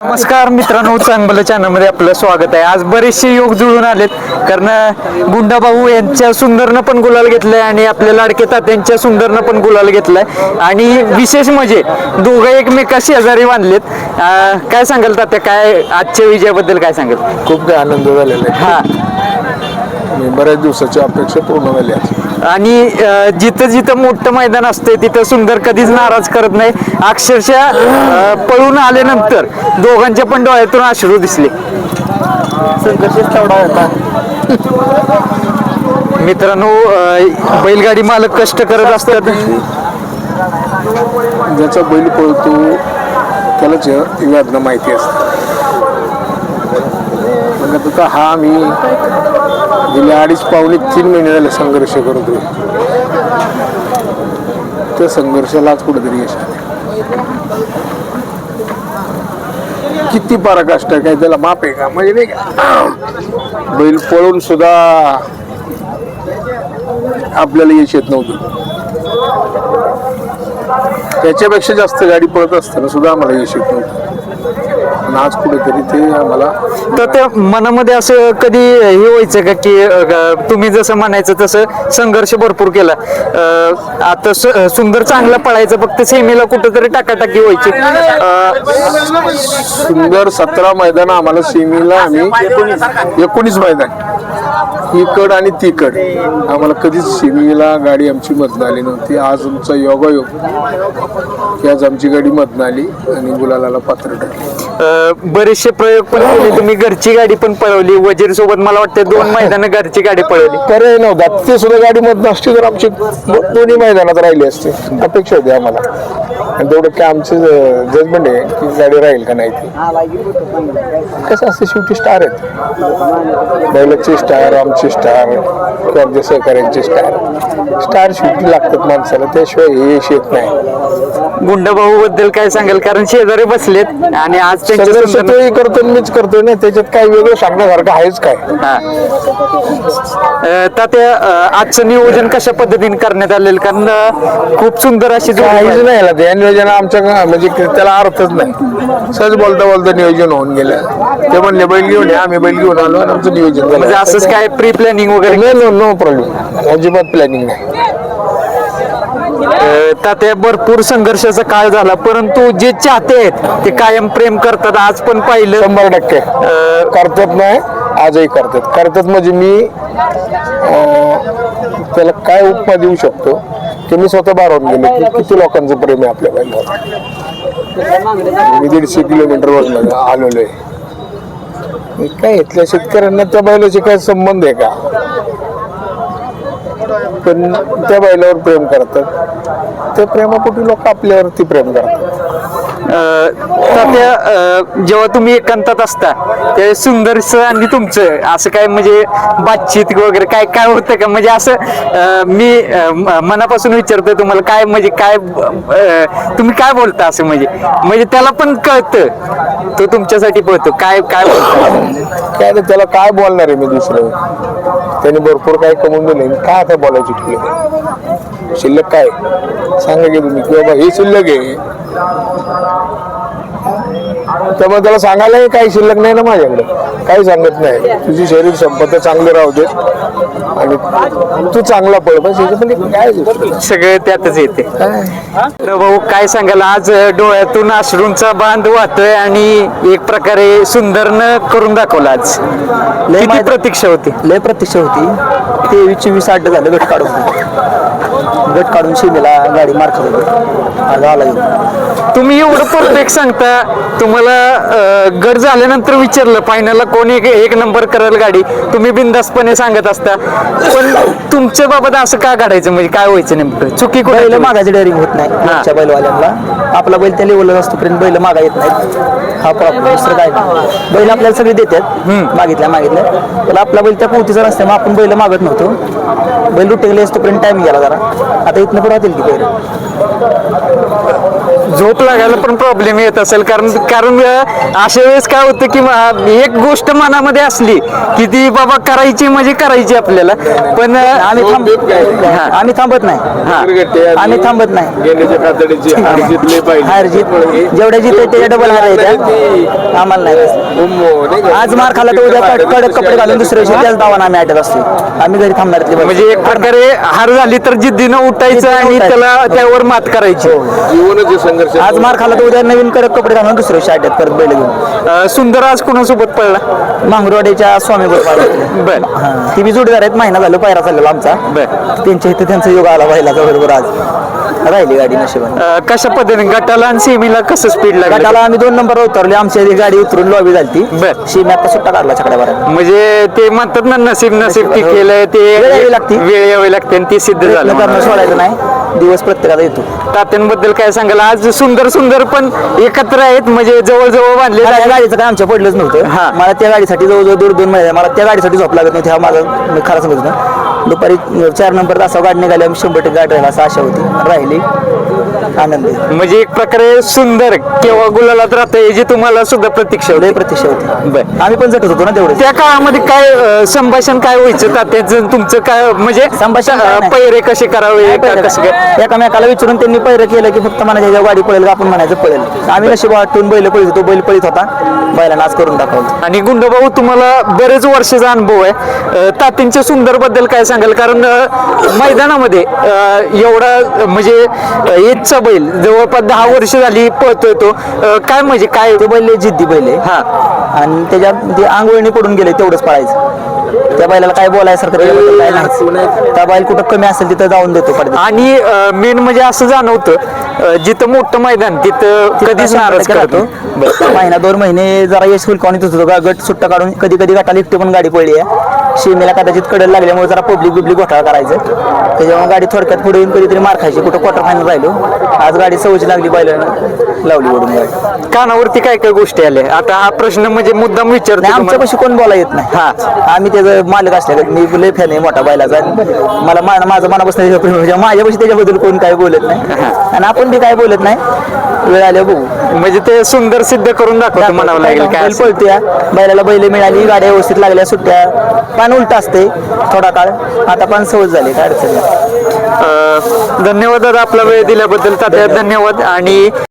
नमस्कार मित्रांनो चांगलं चॅनलमध्ये आपलं स्वागत आहे. आज बरेचसे योग जुळून आलेत कारण गुंडाभाऊ यांच्या सुंदरनं पण गुलाल घेतलाय आणि आपल्या लाडके तात्यांच्या सुंदरनं पण गुलाल घेतलाय. आणि विशेष म्हणजे दोघं एकमेका शेजारी बांधलेत. काय सांगाल तात्या? काय आजच्या विजयाबद्दल काय सांगाल? खूप आनंद झालेला हा. आहे आणि बऱ्याच दिवसाची अपेक्षा पूर्ण झाली आज आणि अं, जिथं जिथं मोठं मैदान असते तिथं सुंदर कधीच नाराज करत नाही. अक्षरशः अं, पळून आल्यानंतर दोघांच्या पण डोळ्यातून अश्रू दिसले. संघर्षच तेवढा होता. मित्रांनो अं, बैलगाडी मालक कष्ट करत असतात. ज्याचा बैल पळतो त्यालाच ही वेदना माहिती असते. आता हा आम्ही गेले अडीच पावणे तीन महिने झाले संघर्ष करतोय त्या संघर्षालाच कुठेतरी यश किती पराकाष्ट आहे काय त्याला माप आहे का? म्हणजे नाही का? बैल पळून सुद्धा आपल्याला यश येत नव्हतं. त्याच्यापेक्षा जास्त गाडी पळत असताना सुद्धा आम्हाला यश येत नव्हतं. पण आज कुठेतरी ते आम्हाला तर त्या मनामध्ये असं कधी हे व्हायचं का की अं, तुम्ही जसं म्हणायचं तसं संघर्ष भरपूर केला. अं, आता सु- सुंदर चांगला पळायचं फक्त सेमीला कुठंतरी टाकाटाकी व्हायची. अं, सुंदर सतरा मैदान आम्हाला सेमीला आम्ही एकोणीस मैदान. ही कड आणि ती कड आम्हाला कधीच सेमीला गाडी आमची मधनं आली नव्हती. आज आमचा योगायोग की आज आमची गाडी मधनं आली आणि गुलालाला पात्र ठरली. अं, बरेचसे प्रयोग पण केले. तुम्ही घरची गाडी पण पळवली. वजीर सोबत मला वाटतं दोन मैदान घरची गाडी पळवली. पर्याय नव्हता ते सुद्धा गाडी मधनं असते तर आमची दोन्ही मैदानात राहिली असते. अपेक्षा होती आम्हाला. आणि तेवढं काय आमचं जजमेंट आहे की गाडी राहील का नाही ती. कसं असतं शेवटी स्टार आहेत. बैलाचे स्टार आमचे स्टार किंवा आमच्या सहकार्यांचे स्टार स्टार शेवटी लागतात माणसाला त्याशिवाय हे यश येत नाही. गुंडाभाऊ बद्दल काय सांगाल? कारण शेजारी बसलेत आणि आज त्यांच्या संघर्ष सुंदर- तोही करतो आणि मीच करतोय ना त्याच्यात काय वेगळं सांगण्यासारखं आहेच काय? हा. अं, तात्या अं, आजचं नियोजन कशा पद्धतीने करण्यात आलेलं? कारण अं, खूप सुंदर अशी जोडी काहीच आहे. नाही याला ते नियोजन आमच्या गा- म्हणजे क- त्याला अर्थच नाही. सहज बोलता बोलता नियोजन होऊन गेलं. ते म्हणले बैल घेऊन या आम्ही बैल घेऊन आलो आणि आमचं नियोजन झालं म्हणजे असंच काय प्री प्लॅनिंग वगैरे नो नो प्रॉब्लेम अजिबात प्लॅनिंग नाही. तात्या भरपूर संघर्षाचा काळ झाला परंतु जे चाहते आहेत ते कायम प्रेम करतात आज पण पाहिलं. शंभर टक्के. करतात नाही आजही करतात. करतात म्हणजे मी त्याला काय उपमा देऊ शकतो? की मी स्वतः बारावून गेलो की किती लोकांचं प्रेम आहे आपल्या बैलावर मी दीडशे किलोमीटर वरून आलेलो आहे. काय इथल्या शेतकऱ्यांना त्या बैलाचे काय संबंध आहे का? पण त्या बैलावर प्रेम करतात. त्या प्रेमापोटी लोक आपल्यावरती प्रेम करतात. तात्या अं, जेव्हा तुम्ही एकांतात असता ते सुंदरचं आणि तुमचं असं काय म्हणजे बातचीत वगैरे काय काय होतं का? म्हणजे असं मी म- मनापासून विचारतोय तुम्हाला काय म्हणजे काय तुम्ही काय बोलता असं म्हणजे? म्हणजे त्याला पण कळतं. तो तुमच्यासाठी पळतो काय काय काय रे त्याला काय बोलणार आहे मी दुसरं? त्याने भरपूर काय कमवून दिले काय आता बोलायची ठेवले शिल्लक काय? सांगा की तुम्ही की बाबा हे शिल्लक आहे. त्यामुळे त्याला सांगायलाही काही शिल्लक नाही ना माझ्याकडे. काही सांगत नाही. तुझी शरीर संपदा चांगले राहू दे. आणि तू चांगला पळ. बस काय? सगळं त्यातच येते? तर भाऊ काय सांगाल? आज डोळ्यातून अश्रूंचा बांध वाहतोय आणि एक प्रकारे सुंदरनं करून दाखवला आज. किती माहिती- प्रतीक्षा होती? लय प्रतीक्षा होती. तेवीस चोवीस आठ झालं गट काढून. गट काढून शिमेला गाडी मार खात होती आज आला येऊन. तुम्ही एवढं परफेक्ट सांगता तुम्हाला अं, गट झाल्यानंतर विचारलं फायनलला कोण एक एक नंबर करेल गाडी तुम्ही बिंदासपणे सांगत असता. पण तुमच्या बाबत असं का काढायचं म्हणजे काय व्हायचं नेमकं? चुकी बैल कुठे मागायची डेअरिंग होत नाही. मागच्या बैलवाल्यांना. आपला बैल त्या लेवलला असतोपर्यंत बैल मागा येत नाहीत. हा प्रॉब्लेम दुसरं काय नाही. बैल आपल्याला सगळे देतात. मागितल्या मागितल्या. पण आपला बैल त्या पोहतीचा नसल्यामुळे आपण बैल मागत नव्हतो. बैल रुटीन असतोपर्यंत टाइम गेला जरा. आता इथनं पुढे होतील की पैर? झोप लागायला पण प्रॉब्लेम येत असेल. कारण कारण अशा वेळेस काय होतं की एक गोष्ट मनामध्ये असली की ती बाबा करायची म्हणजे करायची आपल्याला. पण आम्ही थांब. आम्ही थांबत नाही. आम्ही थांबत नाही. हार जीत जेवढ्या जीत त्याच्या डबल हार आहे आम्हाला नाही? आज मार खाला तर उद्या कड- कडक कपडे घालून दुसऱ्या दिवशी त्याच दावाने आम्ही अटक असतो आम्ही घरी थांबणार म्हणजे एक प्रकारे हार झाली तर जिद्दीनं उठायचं आणि. त्याला त्यावर मात करायची. जीवनच हे संघर्ष आज मार खाला तर उद्या नवीन कडक कपडे घालून दुसऱ्या अटक करत बैल घेऊन. अं, सुंदर आज कोणासोबत पडला मांगरवाडीच्या स्वामी गोपाळ बर. ती बी जोडीदार आहेत महिना झालं पायरा चाललेला आमचा. बर. त्यांच्या इथे त्यांचा योग आला बैलाचा बरोबर आज. राहिली गाडी नशिबाने अं, कशा पद्धतीने गटाला आणि सेमीला कसं स्पीड लागलं गटाला आम्ही दोन नंबर उतरले आमच्या इथे गाडी उतरून लॉबी झाली बर. शिमी आता सुट्टा काढला छकड्यावर म्हणजे ते म्हणतात ना नसीब नसीब ती. केलंय ते वेळ यावी लागते. वेळ यावी लागते आणि ते सिद्ध झालं करणं. सोडायचं नाही दिवस प्रत्येकाचा येतो तात्यांबद्दल काय सांगाल आज सुंदर सुंदर पण एकत्र आहेत म्हणजे जवळ जवळ बांधले. गाडीचं काय आमच्या पडलंच हा. नव्हतं मला त्या गाडीसाठी जवळजवळ दोन दोन महिने मला त्या गाडीसाठी झोप लागत नव्हती हा माझा मी खरं होतो दुपारी चार नंबर तासा गाडी निघाली आम्ही शंभर टक्के गाडी राहिला असं आशा होती. राहिली. आनंद. म्हणजे एक प्रकारे सुंदर केव्हा गुलालात राहतं याची तुम्हाला सुद्धा प्रतीक्षा लय होती प्रतीक्षा होती. बर. आम्ही पण झटत होतो ना तेवढे. त्या काळामध्ये काय अं, संभाषण काय व्हायचं? तात्याचं तुमचं काय म्हणजे संभाषण काय अं, नाही. पैरे कसे करावे? का कसं काय? एकामेकाला विचारून त्यांनी पहिरं केलं की फक्त मला ह्याच्या गाडी पळेल का आपण म्हणायचं पळेल. आम्ही नशीब वाटून बैल पळीत होतो बैल पळीत होता. बैलांना आज करून दाखवलं आणि गुंडभाऊ तुम्हाला बरेच वर्षाचा अनुभव आहे. अं, तात्यांच्या सुंदरबद्दल काय सांगाल? कारण अं, मैदानामध्ये अं, एवढा म्हणजे अं, एजचा बैल जवळपास दहा वर्ष झाली पळतोय तो. अं, काय म्हणजे काय ते बैल? लय जिद्दी बैल आहे. हा. आणि त्याच्यात ते आंघोळणी पडून गेले तेवढंच पळायचं. त्या बैलाला काय बोलायसारखं त्याच्याबद्दल काय नाही. त्या बैल कुठं कमी असेल तिथं जाऊन देतो पडदे आणि मेन म्हणजे असं जाणवतं अं, जिथं मोठं मैदान तिथं कधीच नाराज करतो महिना दोन महिने जरा यश फुलकावणी होतो गट सुट्टा काढून कधी कधी गटाला एकटी पण गाडी पडली आहे. शिमेला कदाचित कडल लागल्यामुळे जरा पब्लिक बिब्लिक घोटाळा करायचं. त्याच्यामुळे गाडी थोडक्यात पुढे येऊन कधीतरी मार खायची. कुठं क्वार्टर फायनल राहिलो. आज गाडी सवयची लागली बैलानं. लावली गाडी. कानावरती काय काय गोष्टी आल्या? आता हा प्रश्न म्हणजे मुद्दाम विचारतो तुम्हाला. आमच्यापाशी कोण बोला येत नाही. हा. आम्ही त्याचं मालक असल्या मी लय फॅन आहे मोठा बैलाचा. आणि मला मा- माझं मनापासून प्रेम आहे. माझ्यापाशी त्याच्याबद्दल कोण काय बोलत नाही. आणि आपण बी काय बोलत नाही. वेळ आल्या बघू. म्हणजे ते सुंदर सिद्ध करून दाखवतो म्हणावं लागेल काय बैल असेल. पळतोया बैलाला बैल मिळाली गाड्या व्यवस्थित लागल्या सुट्ट्या. पान उलट असते थोडा काळ. आता पान सवय झाली काय अडचण नाही. धन्यवाद दादा आपला वेळ दिल्याबद्दल. तात्या धन्यवाद आणि